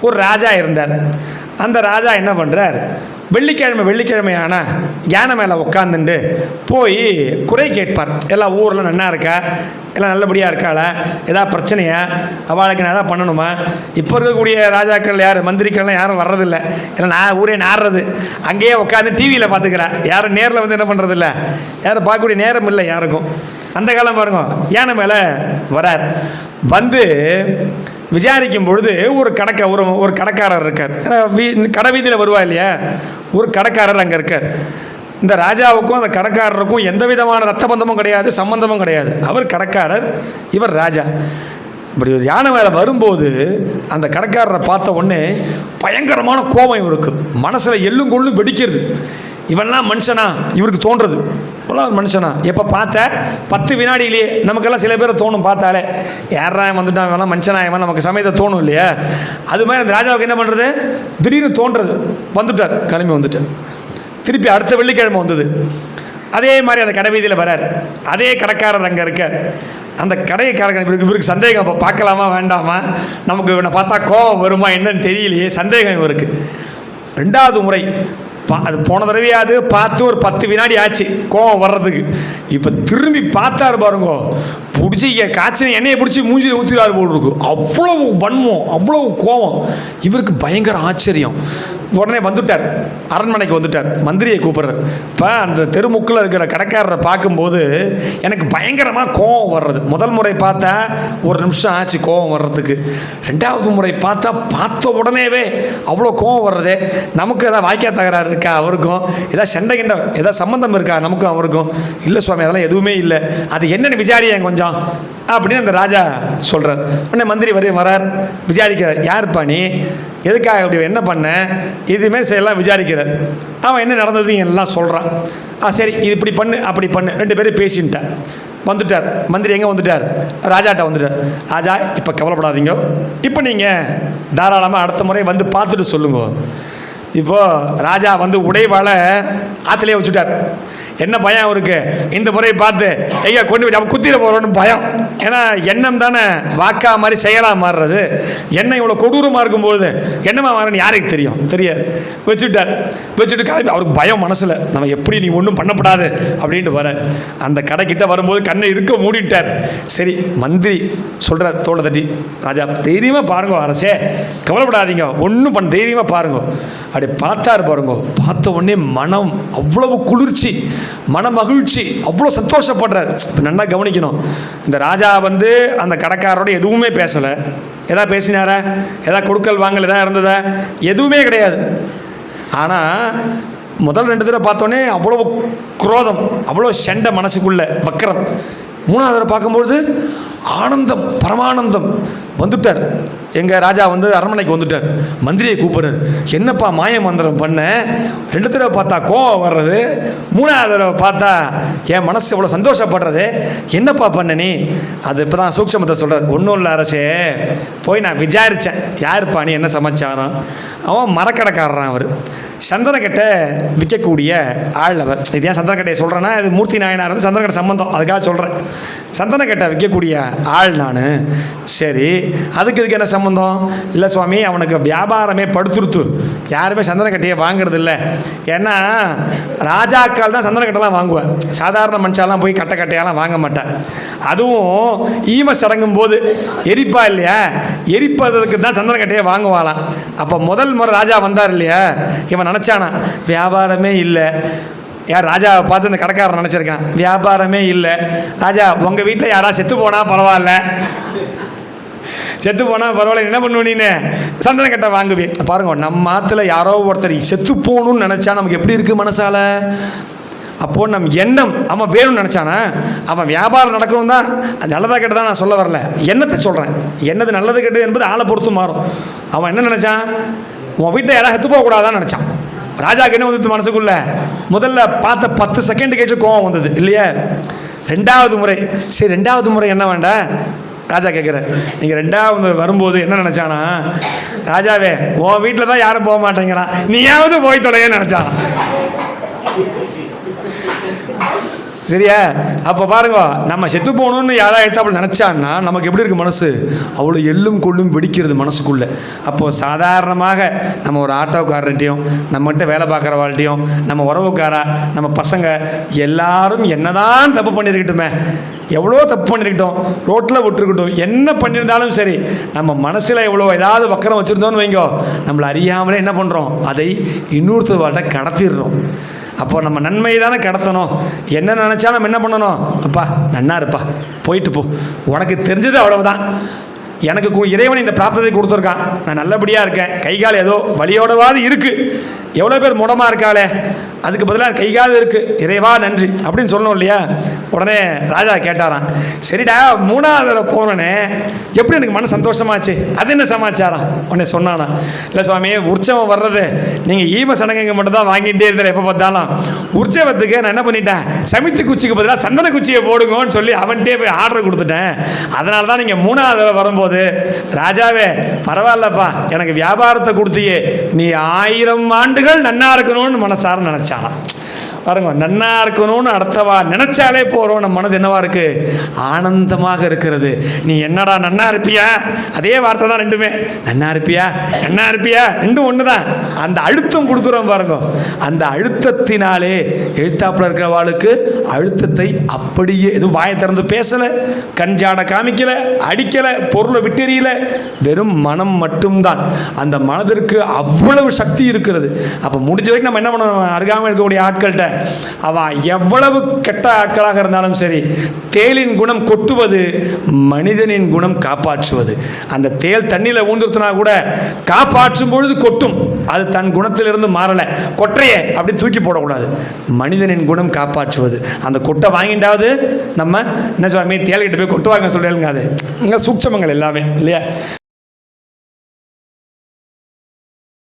ஒரு ராஜா இருந்தார். அந்த ராஜா என்ன பண்ணுறார் வெள்ளிக்கிழமை வெள்ளிக்கிழமை ஆனால் யானை மேலே உட்காந்துட்டு போய் குறை கேட்பார். எல்லாம் ஊரில் நன்னா இருக்கா? எல்லாம் நல்லபடியாக இருக்காளா? ஏதாவது பிரச்சனையா? அவளுக்கு நான் எதாவது பண்ணணுமா? இப்போ இருக்கக்கூடிய ராஜாக்கள் யார்? மந்திரிக்கள்லாம் யாரும் வர்றதில்ல. இல்லை நான் ஊரே நாடுறது அங்கேயே உட்காந்து டிவியில் பார்த்துக்கிறேன் யாரும் நேரில் வந்து என்ன பண்ணுறதில்ல யாரும் பார்க்கக்கூடிய நேரம் இல்லை யாருக்கும். அந்த காலம் பாருங்க யானை மேலே வரார். வந்து விசாரிக்கும் பொழுது ஒரு கடக்க ஒரு ஒரு கடைக்காரர் இருக்கார். ஏன்னா வீ கடை வீதியில் வருவா இல்லையா? ஒரு கடைக்காரர் அங்கே இருக்கார். இந்த ராஜாவுக்கும் அந்த கடைக்காரருக்கும் எந்த விதமான ரத்த பந்தமும் கிடையாது சம்பந்தமும் கிடையாது. அவர் கடைக்காரர் இவர் ராஜா. இப்படி ஒரு யானை மேலே வரும்போது அந்த கடைக்காரரை பார்த்த உடனே பயங்கரமான கோபம் இவருக்கு. மனசில் எள்ளும் கொள்ளும் வெடிக்கிறது. இவன்லாம் மனுஷனா? இவருக்கு தோன்றது. இவ்வளோ மனுஷனா. எப்போ பார்த்த? பத்து வினாடியிலேயே. நமக்கெல்லாம் சில பேரை தோணும் பார்த்தாலே. யாராயம் இவன் வந்துட்டான்? இவெல்லாம் மனுஷனா? இவன் நமக்கு சமயத்தை தோணும் இல்லையா? அது மாதிரி அந்த ராஜாவுக்கு என்ன பண்ணுறது திடீர்னு தோன்றது. வந்துட்டார். கிளம்பி வந்துட்டார். திருப்பி அடுத்த வெள்ளிக்கிழமை வந்தது. அதே மாதிரி அந்த கடை வீதியில் வரார். அதே கடைக்காரர் அங்கே இருக்கார். அந்த கடைக்காரங்க இவருக்கு இவருக்கு சந்தேகம். அப்போ பார்க்கலாமா? வேண்டாமா? நமக்கு இவனை பார்த்தா கோவம் வருமா? என்னன்னு தெரியலையே. சந்தேகம் இவருக்கு. ரெண்டாவது முறை பா அது போன தடவையாவது பார்த்து ஒரு பத்து வினாடி ஆச்சு கோவம் வர்றதுக்கு. இப்போ திரும்பி பார்த்தாரு பாருங்க பிடிச்சி காய்ச்சல் எண்ணெயை பிடிச்சி மூஞ்சியில் ஊற்றிடாரு போல் இருக்கும் அவ்வளவு வன்மம் அவ்வளவு கோவம். இவருக்கு பயங்கர ஆச்சரியம். உடனே வந்துட்டார். அரண்மனைக்கு வந்துட்டார். மந்திரியை கூப்பிட்றார். இப்போ அந்த தெருமுக்கில் இருக்கிற கடைக்காரரை பார்க்கும்போது எனக்கு பயங்கரமாக கோவம் வர்றது. முதல் முறை பார்த்தா ஒரு நிமிஷம் ஆச்சு கோவம் வர்றதுக்கு. ரெண்டாவது முறை பார்த்தா பார்த்த உடனேவே அவ்வளோ கோவம் வர்றதே. நமக்கு எதாவது வாய்க்கா தகராறு இருக்கா அவருக்கும்? ஏதாவது சண்டை கிண்ட ஏதாவது சம்மந்தம் இருக்கா நமக்கும் அவருக்கும்? இல்லை சுவாமி அதெல்லாம் எதுவுமே இல்லை. அது என்னென்னு விசாரியேன் கொஞ்சம். அப்படின்னு அந்த ராஜா சொல்கிறார் உடனே மந்திரி வரையும் வரார். விசாரிக்கிறார். யாருப்பா நீ? எதுக்காக அப்படி என்ன பண்ண? இதுமாரி செய்யலாம் விசாரிக்கிறார் அவன் என்ன நடந்தது எல்லாம் சொல்கிறான் ஆ சரி இது இப்படி பண்ணு அப்படி பண்ணு. ரெண்டு பேரும் பேசின்ட்டேன் வந்துட்டார். மந்திரி எங்கே வந்துட்டார்? ராஜாட்ட வந்துட்டார். ராஜா இப்போ கவலைப்படாதீங்க. இப்போ நீங்கள் தாராளமாக அடுத்த முறை வந்து பார்த்துட்டு சொல்லுங்க. இப்போது ராஜா வந்து உடைவாளை ஆற்றுலேயே வச்சுட்டார். என்ன பயம் அவருக்கு? இந்த முறையை பார்த்து ஐயா கொண்டு போய் நம்ம குத்திர போகிறோன்னு பயம். ஏன்னா எண்ணம் தானே வாக்கா மாதிரி செயலாக மாறுறது. எண்ணம் இவ்வளோ கொடூரமாக இருக்கும்போது என்னமா மாறன்னு யாருக்கு தெரியும்? தெரியாது. வச்சுட்டார். வச்சுட்டு கிளம்பி அவருக்கு பயம் மனசில். நம்ம எப்படி நீ ஒன்றும் பண்ணப்படாது அப்படின்ட்டு வர. அந்த கடைக்கிட்ட வரும்போது கண்ணை இருக்க மூடிட்டார். சரி மந்திரி சொல்கிறார் தோளை தட்டி ராஜா தைரியமாக பாருங்க அரசே. கவலைப்படாதீங்க. ஒன்றும் பண்ண தைரியமாக பாருங்க. அப்படி பார்த்தாரு பாருங்க. பார்த்த உடனே மனம் அவ்வளவு குளிர்ச்சி. மன மகிழ்ச்சி அவ்வளோ சந்தோஷப்படுறார். இப்போ நல்லா கவனிக்கணும். இந்த ராஜா வந்து அந்த கடைக்காரரோட எதுவுமே பேசலை. எதா பேசினாரா? எதா கொடுக்கல் வாங்கல் எதா இருந்ததா? எதுவுமே கிடையாது. ஆனால் முதல் ரெண்டு தடவை பார்த்தோன்னே அவ்வளோ குரோதம் அவ்வளோ செண்டை மனசுக்குள்ள வக்கரம். மூணாவது தடவை பார்க்கும்பொழுது ஆனந்தம் பரமானந்தம் வந்துட்டார். எங்கள் ராஜா வந்து அரண்மனைக்கு வந்துட்டார். மந்திரியை கூப்பிடுறாரு. என்னப்பா மாய மந்திரம் பண்ண? ரெண்டு தடவை பார்த்தா கோவம் வர்றது. மூணாவது தடவை பார்த்தா என் மனசு இவ்வளோ சந்தோஷப்படுறது. என்னப்பா பண்ண நீ? அது இப்போ தான் சூட்சமத்தை சொல்கிறார் ஒன்றும் இல்லை அரசே போய் நான் விசாரித்தேன் யாருப்பா நீ? என்ன சமைச்சாராம்? அவன் மரக்கடைக்காரன் அவர். சந்தனக்கட்டை விற்கக்கூடிய ஆள் அவர். இது ஏன் சந்தனக்கட்டையை சொல்கிறேன்னா இது மூர்த்தி நாயனார் வந்து சந்தனக்கட்டை சம்பந்தம். அதுக்காக சொல்கிறேன் சந்தனக்கட்டை விற்கக்கூடிய ஆள் நான். சரி அதுக்கு இதுக்கு என்ன சம்மந்தம் இல்லை சுவாமி அவனுக்கு வியாபாரமே படுத்துருத்து. யாருமே சந்தனக்கட்டையை வாங்குறது இல்லை ஏன்னா ராஜாக்கள் தான் சந்தனக்கட்டைலாம் வாங்குவேன் சாதாரண மனுஷாலாம் போய் கட்டை கட்டையெல்லாம் வாங்க மாட்டேன் அதுவும் ஈம சடங்கும் போது எரிப்பா இல்லையா? எரிப்பதற்கு தான் சந்தனக்கட்டையை வாங்குவாளாம். அப்போ முதல் முறை ராஜா வந்தார் இல்லையா? இவன் நினச்சானா வியாபாரமே இல்லை. யார் ராஜாவை பார்த்து இந்த கடைக்காரன் நினச்சிருக்கான். வியாபாரமே இல்லை. ராஜா உங்கள் வீட்டில் யாராவது செத்து போனால் பரவாயில்ல. செத்து போனால் பரவாயில்ல என்ன பண்ணுவ நீனு? சந்தன கட்டை பாருங்க நம்ம ஆற்றுல யாரோ ஒருத்தர் செத்து போகணும்னு நினச்சா நமக்கு எப்படி இருக்குது மனசால்? அப்போது நம் எண்ணம் அவன் வேணும்னு நினச்சானா? அவன் வியாபாரம் நடக்கணும் தான் அது நல்லதா கெட்டதா நான் சொல்ல வரல. எண்ணத்தை சொல்கிறேன் என்னது நல்லது கெட்டது என்பது ஆளை பொறுத்து மாறும். அவன் என்ன நினச்சான்? உன் வீட்டை யாராவது செத்து போகக்கூடாதான்னு நினச்சான். ராஜா என்ன வந்தது மனசுக்குள்ள? முதல்ல பார்த்த பத்து செகண்ட் கேட்டு கோவம் வந்தது இல்லையா? ரெண்டாவது முறை சரி ரெண்டாவது முறை என்ன வேண்டாம் ராஜா கேட்குற நீங்கள் ரெண்டாவது வரும்போது என்ன நினச்சானா ராஜாவே உன் வீட்டில் தான் யாரும் போக மாட்டேங்கிறான். நீயாவது போய் தொலையன்னு நினச்சானா. சரியா? அப்போ பாருங்க நம்ம செத்து போகணும்னு யாராவது எடுத்தாப்புல நினச்சான்னா நமக்கு எப்படி இருக்குது மனசு? அவ்வளோ எள்ளும் கொள்ளும் வெடிக்கிறது மனசுக்குள்ளே. அப்போது சாதாரணமாக நம்ம ஒரு ஆட்டோக்காரர்கிட்டையும் நம்மகிட்ட வேலை பார்க்குறவாழ்கிட்டையும் நம்ம உறவுக்காரா நம்ம பசங்க எல்லாரும் என்னதான் தப்பு பண்ணியிருக்கட்டுமே எவ்வளோ தப்பு பண்ணியிருக்கட்டும் ரோட்டில் விட்டுருக்கட்டும். என்ன பண்ணியிருந்தாலும் சரி நம்ம மனசில் எவ்வளோ ஏதாவது வக்கரம் வச்சுருந்தோன்னு வைங்கோ நம்மளை அறியாமலே என்ன பண்ணுறோம் அதை இன்னொருத்தவாட்ட கடத்திடுறோம். அப்போ நம்ம நன்மை தானே கடத்தணும். என்ன நினச்சா நம்ம என்ன பண்ணணும்? அப்பா நன்னா இருப்பா. போயிட்டு போ. உனக்கு தெரிஞ்சது அவ்வளவுதான். எனக்கு கு- இறைவன் இந்த பிராப்தத்தை கொடுத்துருக்கான். நான் நல்லபடியாக இருக்கேன். கை கால் ஏதோ வலியோடவாது இருக்குது எவ்வளோ பேர் முடமாக இருக்காளே? அதுக்கு பதிலாக கைகாது இருக்குது இறைவா நன்றி. அப்படின்னு சொல்லணும் இல்லையா? உடனே ராஜா கேட்டாராம் சரிடா மூணாவது தடவை போனோன்னே எப்படி எனக்கு மன சந்தோஷமாச்சு? அது என்ன சமாச்சாரம்? உடனே சொன்னானா இல்லை சுவாமி உற்சவம் வர்றது. நீங்கள் ஈம சடங்குங்க மட்டும் தான் வாங்கிட்டே இருந்தால் எப்போ பார்த்தாலும். உற்சவத்துக்கு நான் என்ன பண்ணிட்டேன்? சமித்து குச்சிக்கு பதிலாக சந்தன குச்சியை போடுங்கன்னு சொல்லி அவன்கிட்டே போய் ஆர்டர் கொடுத்துட்டேன். அதனால தான் நீங்கள் மூணாவது தடவை வரும்போது ராஜாவே பரவாயில்லப்பா எனக்கு வியாபாரத்தை கொடுத்தியே. நீ ஆயிரம் ஆண்டுகள் நன்னா இருக்கணும்னு மனசார நினச்சேன். 讲了。பாருங்க நன்னா இருக்கணும்னு அடுத்தவா நினைச்சாலே போகிறோம் நம்ம மனது என்னவா இருக்கு? ஆனந்தமாக இருக்கிறது. நீ என்னடா நன்னா இருப்பியா? அதே வார்த்தை தான் ரெண்டுமே. நன்னா இருப்பியா? நன்னா இருப்பியா? ரெண்டும் ஒன்று தான் அந்த அழுத்தம் கொடுக்குறோம் பாருங்க. அந்த அழுத்தத்தினாலே எழுத்தாப்புல இருக்கிறவாளுக்கு அழுத்தத்தை அப்படியே எதுவும் வாயை திறந்து பேசலை கஞ்சாட காமிக்கல அடிக்கலை பொருளை விட்டெறியல. வெறும் மனம் மட்டும்தான். அந்த மனதிற்கு அவ்வளவு சக்தி இருக்கிறது. அப்போ முடிஞ்ச வரைக்கும் நம்ம என்ன பண்ணணும்? அருகாமல் இருக்கக்கூடிய ஆட்கள்கிட்ட அவன் எவ்வளவு கெட்ட ஆட்களாக இருந்தாலும் சரி தேலின் குணம் கொட்டுவது மனிதனின் குணம் காப்பாற்றுவது. அந்த தேல் தண்ணியில் ஊந்துருத்தினா கூட காப்பாற்றும் பொழுது கொட்டும். அது தன் குணத்திலிருந்து மாறலை. கொற்றையே அப்படின்னு தூக்கி போடக்கூடாது. மனிதனின் குணம் காப்பாற்றுவது. அந்த கொட்டை வாங்கிட்டாவது நம்ம என்ன சொல்லுவாங்க? தேல்கிட்ட போய் கொட்டு வாங்க அது. இங்கே சூட்சமங்கள் எல்லாமே இல்லையா?